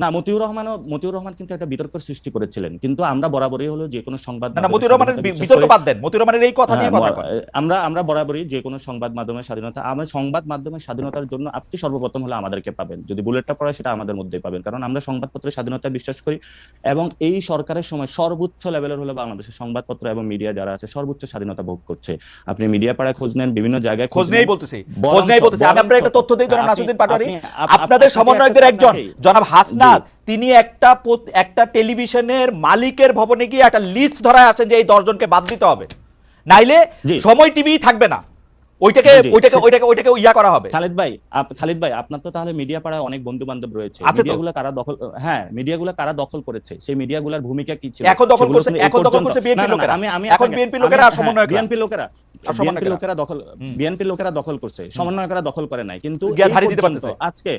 না মতিউর রহমানও মতিউর রহমান কিন্তু একটা বিতর্কের সৃষ্টি করেছিলেন। কিন্তু আমরা বরাবরই হলো যে কোনো সংবাদ না মতিউর রহমানের বিতর্ক বাদ দেন। মতিউর রহমানের এই কথা নিয়ে হ্যাঁ, কথা আমরা আমরা বরাবরই যে কোনো সংবাদ মাধ্যমের স্বাধীনতা আমরা সংবাদ মাধ্যমের স্বাধীনতার জন্য আপনি সর্বপ্রথম হলে আমাদেরকে পাবেন। যদি বুলেটটা পড়ে সেটা আমাদের মধ্যেই পাবেন। কারণ আমরা সংবাদপত্রের স্বাধীনতা বিশ্বাস করি এবং এই সরকারের সময় সর্বোচ্চ লেভেলের হলো বাংলাদেশের সংবাদপত্র এবং মিডিয়া যারা আছে সর্বোচ্চ স্বাধীনতা ভোগ করছে। আপনি মিডিয়া পাড়ায় খোঁজ নেন বিভিন্ন জায়গায় খোঁজ নেই বলতেছি। খোঁজ নেই বলতেছি। আমি আপনার একটা তথ্য দিই জনাব নাসিরুদ্দিন পাটোয়ারি। আপনাদের সমন্বয়কদের একজন আপনাকে- জনাব হাসনাত তিনি একটা একটা টেলিভিশনের মালিকের ভবনে গিয়ে একটা লিস্ট ধরায় আছেন যে এই দশজনকে বাদ দিতে হবে। নাইলে সময় টিভি থাকবে না। ওইটাকে ওইটাকে ওইটাকে ওইটাকে ইয়া করা হবে। খালিদ ভাই খালিদ ভাই আপনার তো তাহলে মিডিয়া পাড়ায় অনেক বন্ধু বান্ধব রয়েছে মিডিয়াগুলো কারা দখল হ্যাঁ মিডিয়াগুলো কারা দখল করেছে? সেই মিডিয়াগুলোর ভূমিকা কি ছিল? এখন দখল করছে- এখন দখল করছে না, লোকেরা। আমি আমি এখন আমি- লোকেরা আর হ্যাঁ, বিএনপি লোকেরা বিএনপি লোকেরা দখল বিএনপি লোকেরা দখল করছে। সমন্বয়করা দখল করে নাই। কিন্তু। আজকে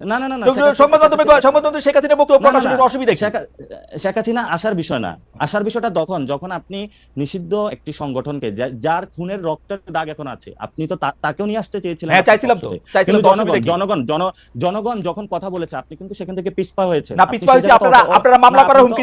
না না না না শেখ- সংবাদ মাধ্যমে শেখ- সংবাদ মাধ্যমে শেখ হাসিনা বক্তব্য না, না, প্রকাশের অসুবিধা শেখ- শেখ হাসিনা আসার বিষয় না। আসার বিষয়টা তখন যখন আপনি নিষিদ্ধ একটি সংগঠনকে যার খুনের রক্তের দাগ এখন আছে আপনি তো তাকেও নিয়ে আসতে চেয়েছিলেন হ্যাঁ, চাইছিলাম তো। চাইছিলাম জনগণ জনগণ জন- জনগণ যখন কথা বলেছে আপনি কিন্তু সেখান থেকে পিছপা হয়েছে না পিছপা হয়েছে আপনারা আপনারা মামলা করার হুমকি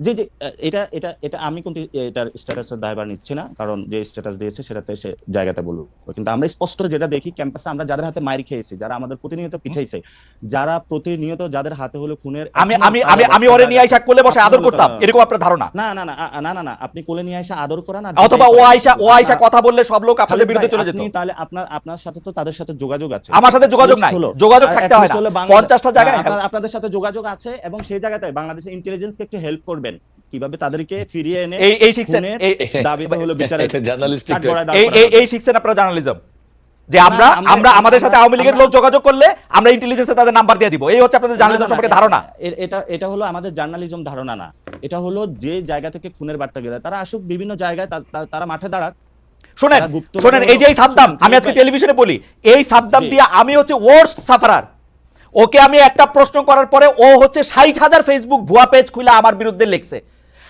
জি জি এটা এটা এটা আমি কিন্তু এটার স্ট্যাটাসের দায়ভার নিচ্ছি না কারণ যে স্ট্যাটাস দিয়েছে সেটাতে সে জায়গাতে কিন্তু আমরা স্পষ্ট যেটা দেখি ক্যাম্পাসে আমরা যাদের হাতে মাইর খেয়েছি যারা আমাদের প্রতিনিয়ত পিঠাইছে যারা প্রতিনিয়ত যাদের হাতে হলো খুনের আমি আমি আমি আমি ওরে নিয়ে আইসা কোলে বসে আদর করতাম এরকম আপনার ধারণা? না না না না না না আপনি কোলে নিয়ে এসে আদর করা না অথবা ও আইসা ও আইসা কথা বললে সব লোক আপনাদের বিরুদ্ধে চলে যেত। তাহলে আপনার আপনার সাথে তো তাদের সাথে যোগাযোগ আছে। আমার সাথে যোগাযোগ নাই। যোগাযোগ থাকতে হয় না। হলো বাংলা- পঞ্চাশটা জায়গায় আপনাদের সাথে যোগাযোগ আছে এবং সেই জায়গাতে বাংলাদেশের ইন্টেলিজেন্সকে একটু হেল্প করবেন। কীভাবে তাদেরকে ফিরিয়ে এনে এই এই শিখছেন এই হলো বিচারের journalistic এই এই এই শিখছেন আপনারা জার্নালিজম যে আমরা আমরা- আমাদের সাথে আওয়ামী লীগের লোক যোগাযোগ করলে আমরা ইন্টেলিজেন্সে তাদের নাম্বার দিয়ে দিব। এই হচ্ছে আপনাদের জার্নালিজম সম্পর্কে ধারণা। এটা এটা হলো আমাদের জার্নালিজম ধারণা না। এটা হলো যে জায়গা থেকে খুনের বার্তা গেলে তারা আসুক বিভিন্ন জায়গায় তারা মাঠে দাঁড়াক। শোনেন শোনেন এই যে এই সাদ্দাম আমি আজকে টেলিভিশনে বলি এই সাদ্দাম দিয়ে আমি হচ্ছে ওয়ার্স্ট সাফারার ওকে আমি একটা প্রশ্ন করার পরে ও হচ্ছে ষাট হাজার ফেসবুক ভুয়া পেজ খুলে আমার বিরুদ্ধে লিখছে।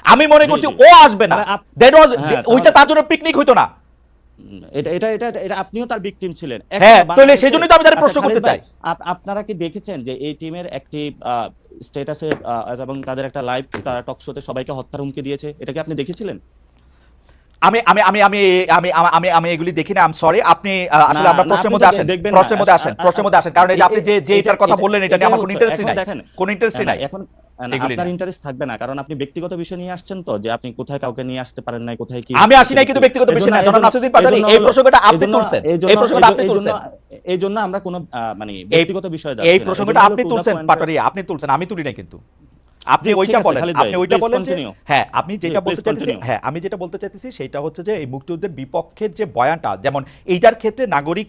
আমি মনে করছি ও আসবে না। দ্যাট ওয়াজ হ্যাঁ, ওইটা তার জন্য পিকনিক হইতো না। এটা এটা এটা এটা আপনিও তার ভিকটিম ছিলেন। হ্যাঁ, তাহলে বাংলাদেশে- সেই জন্যই তো আমি তার প্রশ্ন আচ্ছা, করতে চাই। আপনারা কি দেখেছেন যে এই টিমের একটি স্ট্যাটাসে এবং তাদের একটা লাইভ তারা টক শোতে সবাইকে হত্যার হুমকি দিয়েছে এটা কি আপনি দেখেছিলেন? আমি আমি আমি আমি আমি আমি- আমি এগুলি দেখি না আম সরি আপনি আসলে আমরা প্রশ্নের মধ্যে আসেন দেখবেন প্রশ্নের মধ্যে আসেন প্রশ্নের মধ্যে আসেন। কারণ এই যে আপনি যে যে এটার কথা বললেন এটা নিয়ে আমার কোনো এটাই ইন্টারেস্টই নাই। দেখেন, কোনো ইন্টারেস্টই না, নাই। এখন আপনার। ইন্টারেস্ট থাকবে না কারণ আপনি ব্যক্তিগত বিষয় নিয়ে আসছেন তো যে আপনি কোথায় কাউকে নিয়ে আসতে পারেন নাই কোথায় কি আমি আসি নাই কিন্তু ব্যক্তিগত বিষয় না। এজন্য- জনাব নাসিরুদ্দিন পাটোয়ারি, এই প্রসঙ্গটা আপনি তুলছেন। এই প্রসঙ্গটা আপনি তুলছেন। এই জন্য আমরা কোনো মানে ব্যক্তিগত বিষয় এই প্রসঙ্গটা আপনি তুলছেন পাটোয়ারি আপনি তুলছেন আমি তুলি নাই কিন্তু আপনি ওইটা বলেন আপনি ওইটা বলেন হ্যাঁ আমি যেটা বলতে হ্যাঁ আমি যেটা বলতে চাইতেছি সেটা হচ্ছে যে এই মুক্তিযুদ্ধের বিপক্ষের যে বয়ানটা যেমন এইটার ক্ষেত্রে নাগরিক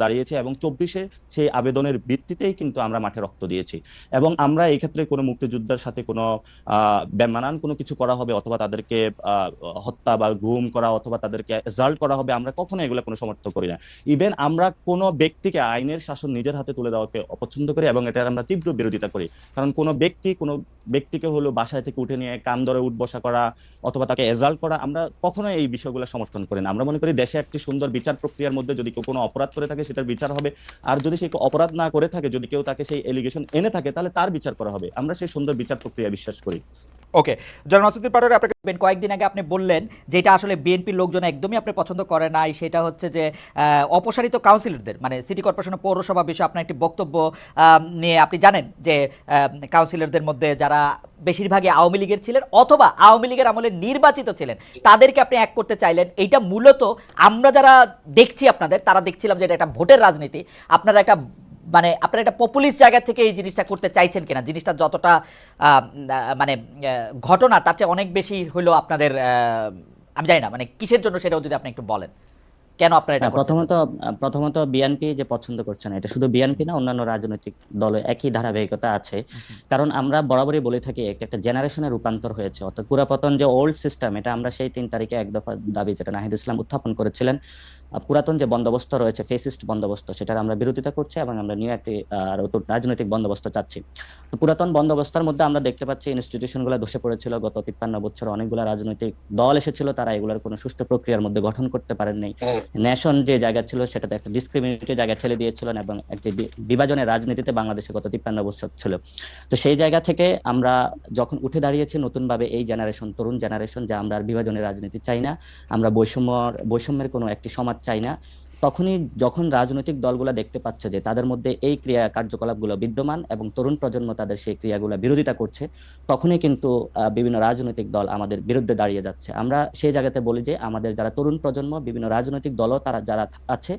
দাঁড়িয়েছে এবং চব্বিশে সেই আবেদনের ভিত্তিতেই কিন্তু আমরা মাঠে রক্ত দিয়েছি। এবং আমরা এই ক্ষেত্রে কোনো মুক্তিযোদ্ধার সাথে কোনো বেমানান কোনো কিছু করা হবে অথবা তাদেরকে হত্যা বা গুম করা অথবা তাদেরকে রেজাল্ট করা হবে আমরা কখনো এগুলো কোনো সমর্থন করি না। ইভেন আমরা কোনো ব্যক্তিকে আইনের শাসন নিজের হাতে তুলে দেওয়াকে অপছন্দ করি এবং এটার আমরা তীব্র বিরোধিতা করি। কারণ কোনো ব্যক্তি কোনো ব্যক্তিকে হলো বাসায় থেকে উঠে নিয়ে কান ধরে উঠ বসা করা অথবা তাকে এজাল্ট করা আমরা কখনো এই বিষয়গুলো সমর্থন করি না। আমরা মনে করি দেশে একটি সুন্দর বিচার প্রক্রিয়ার মধ্যে যদি কেউ কোনো অপরাধ করে থাকে সেটার বিচার হবে। আর যদি সে অপরাধ না করে থাকে, যদি কেউ তাকে সেই এলিগেশন এনে থাকে, তাহলে তার বিচার করা হবে। আমরা সেই সুন্দর বিচার প্রক্রিয়া বিশ্বাস করি। ওকে জননাসুদ্দিন পাটোয়ারি, আপনাকে কয়েকদিন আগে আপনি বললেন যেটা আসলে বিএনপির লোকজন একদমই আপনি পছন্দ করে নাই, সেটা হচ্ছে যে অপসারিত কাউন্সিলরদের মানে সিটি কর্পোরেশন পৌরসভা বিষয়ে আপনার একটি বক্তব্য নিয়ে আপনি জানেন যে কাউন্সিলরদের মধ্যে যারা বেশিরভাগই আওয়ামী লীগের ছিলেন অথবা আওয়ামী লীগের আমলে নির্বাচিত ছিলেন, তাদেরকে আপনি এক করতে চাইলেন। এইটা মূলত আমরা যারা দেখছি আপনাদের, তারা দেখছিলাম যে এটা একটা ভোটের রাজনীতি। আপনারা একটা মানে আপনারা একটা পপুলিস্ট জায়গা থেকে এই জিনিসটা করতে চাইছেন কিনা? জিনিসটা যতটা মানে ঘটনা তার চেয়ে অনেক বেশি হলো আপনাদের আমি জানি না মানে কিসের জন্য সেটাও যদি আপনি একটু বলেন। কেন আপনারা এটা হ্যাঁ, প্রথমত প্রথমত বিএনপি যে পছন্দ করছে না এটা শুধু বিএনপি না অন্যান্য রাজনৈতিক দলে একই ধারাবাহিকতা আছে। কারণ আমরা বরাবরই বলে থাকি একটা জেনারেশনের রূপান্তর হয়েছে। অর্থাৎ পুরাতন যে ওল্ড সিস্টেম এটা আমরা সেই তিন তারিখে এক দফা দাবি যেটা নাহিদ ইসলাম উত্থাপন করেছিলেন পুরাতন যে বন্দোবস্ত রয়েছে ফেসিস্ট বন্দোবস্ত সেটার আমরা বিরোধিতা করছি এবং আমরা নিউ একটি নতুন রাজনৈতিক বন্দোবস্ত চাচ্ছি। তো পুরাতন বন্দোবস্তের মধ্যে আমরা দেখতে পাচ্ছি ইনস্টিটিউশনগুলো ধসে পড়েছিল। গত তিপ্পান্ন বছর অনেকগুলো রাজনৈতিক দল এসেছিল তারা এগুলোর কোনো সুষ্ঠু প্রক্রিয়ার মধ্যে গঠন করতে পারেন নাই। ন্যাশন যে জায়গা ছিল সেটাতে একটা ডিসক্রিমিনেটেড জায়গা ঠেলে দিয়েছিলেন এবং একটি বিভাজনের রাজনীতিতে বাংলাদেশে গত তিপ্পান্ন বছর ছিল। তো সেই জায়গা থেকে আমরা যখন উঠে দাঁড়িয়েছি নতুনভাবে এই জেনারেশন তরুণ জেনারেশন যে আমরা আর বিভাজনের রাজনীতি চাই না আমরা বৈষম্য বৈষম্যের কোনো একটি সমাজ চাই না। তখনই যখন রাজনৈতিক দলগুলো দেখতে পাচ্ছে যে তাদের মধ্যে এই ক্রিয়া কার্যকলাপগুলো বিদ্যমান এবং তরুণ প্রজন্ম তাদের সেই ক্রিয়াগুলো বিরোধিতা করছে তখনই কিন্তু বিভিন্ন রাজনৈতিক দল আমাদের বিরুদ্ধে দাঁড়িয়ে যাচ্ছে। আমরা সেই জায়গাতে বলি যে আমাদের যারা তরুণ প্রজন্ম বিভিন্ন রাজনৈতিক দলও তারা যারা আছে।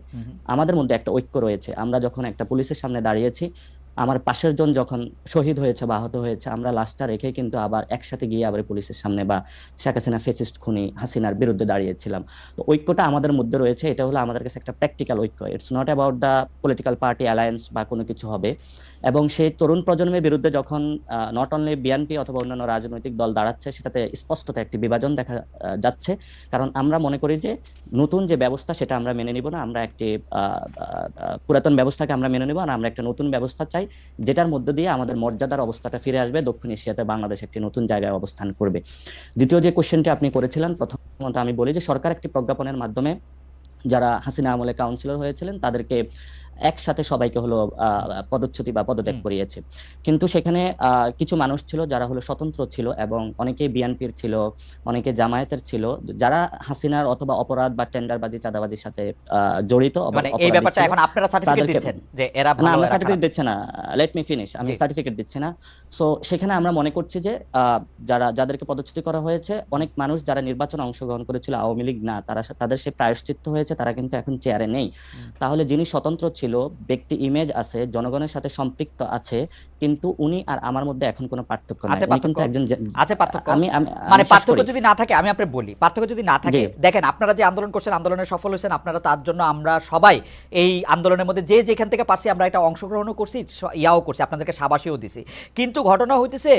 আমাদের মধ্যে একটা ঐক্য রয়েছে। আমরা যখন একটা পুলিশের সামনে দাঁড়িয়েছি আমার পাশের জন যখন শহীদ হয়েছে বা আহত হয়েছে, আমরা লাশটা রেখে কিন্তু আবার একসাথে গিয়ে আবার পুলিশের সামনে বা শেখ হাসিনা ফেসিস্ট খুনি হাসিনার বিরুদ্ধে দাঁড়িয়েছিলাম। তো ঐক্যটা আমাদের মধ্যে রয়েছে, এটা হলো আমাদের কাছে একটা প্র্যাকটিক্যাল ঐক্য। It's not about the political party alliance বা কোনো কিছু হবে। এবং সেই তরুণ প্রজন্মের বিরুদ্ধে যখন নট অনলি বিএনপি অথবা অন্যান্য রাজনৈতিক দল দাঁড়াচ্ছে, সেটাতে স্পষ্টত একটি বিভাজন দেখা যাচ্ছে। কারণ আমরা মনে করি যে নতুন যে ব্যবস্থা, সেটা আমরা মেনে নিব না। আমরা একটি পুরাতন ব্যবস্থাকে আমরা মেনে নেব আর আমরা একটা নতুন ব্যবস্থা চাই, যেটার মধ্যে দিয়ে আমাদের মর্যাদার অবস্থাটা ফিরে আসবে। দক্ষিণ এশিয়াতে বাংলাদেশ একটি নতুন জায়গায় অবস্থান করবে। দ্বিতীয় যে কোশ্চেনটি আপনি করেছিলেন, প্রথমত আমি বলি যে সরকার একটি প্রজ্ঞাপনের মাধ্যমে যারা হাসিনা আমলে কাউন্সিলর হয়েছিলেন, তাদেরকে একসাথে সবাইকে হলো আহ, পদচ্যুতি বা পদত্যাগ করিয়েছে। কিন্তু সেখানে কিছু মানুষ ছিল যারা হলো স্বতন্ত্র ছিল এবং অনেকেই বিএনপির ছিল অনেকে জামায়াতের ছিল যারা হাসিনার অথবা অপরাধ বা টেন্ডারবাজি চাঁদাবাজির সাথে জড়িত মানে এই ব্যাপারটা এখন আপনারা সার্টিফিকেট দিচ্ছেন যে এরা না আমরা সার্টিফিকেট দিচ্ছি না। লেট মি ফিনিশ আমি সার্টিফিকেট দিচ্ছি না। সো সেখানে আমরা মনে করছি যে আহ, যারা যাদেরকে পদচ্যুতি করা হয়েছে অনেক মানুষ যারা নির্বাচনে অংশগ্রহণ করেছিল আওয়ামী লীগ না তারা তাদের সে প্রায়শ্চিত্ত হয়েছে তারা কিন্তু এখন চেয়ারে নেই। তাহলে যিনি স্বতন্ত্র ছিল ব্যক্তি ইমেজ আছে জনগণের সাথে সম্পৃক্ত আছে কিন্তু উনি আর আমার মধ্যে এখন কোনো পার্থক্য নাই। আছে কিন্তু পার্থক্য? একজন আছে পার্থক্য? আমি মানে পার্থক্য যদি না থাকে আমি আপনার বলি পার্থক্য যদি না থাকে দেখেন আপনারা যে আন্দোলন করছেন আন্দোলনে সফল হয়েছেন আপনারা তার জন্য আমরা সবাই এই আন্দোলনের মধ্যে যে যেখান থেকে পারছি আমরা একটা অংশগ্রহণও করছি ইয়াও করছি আপনাদেরকে সাবাসীও দিছি। কিন্তু ঘটনা হইতেছে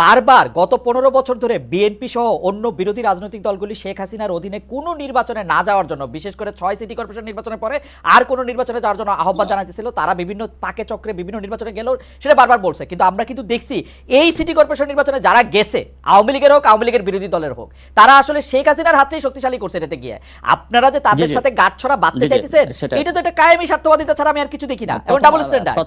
বারবার গত পনেরো বছর ধরে বিএনপি সহ অন্য বিরোধী রাজনৈতিক দলগুলি শেখ হাসিনার অধীনে কোনো নির্বাচনে না যাওয়ার জন্য বিশেষ করে ছয় সিটি কর্পোরেশন নির্বাচনের পরে আর কোনো নির্বাচনে যাওয়ার জন্য আহ্বান জানাতেছিল তারা বিভিন্ন পাকে চক্রে বিভিন্ন নির্বাচনে গেলেও সেটা বারবার বলছে। কিন্তু আমরা কিন্তু দেখছি এই সিটি কর্পোরেশন নির্বাচনে যারা গেছে আওয়ামী লীগের হোক আওয়ামী লীগের বিরোধী দলের হোক তারা আসলে শেখ হাসিনার হাতেই শক্তিশালী করছে এটাতে গিয়ে। আপনারা যে তাদের। সাথে গাঁটছড়া বাঁধতে জি, জি, চাইতেছেন এটা তো একটা কায়েমি স্বার্থবাদিতা ছাড়া আমি আর কিছু দেখি না এবং ডাবল স্ট্যান্ডার্ড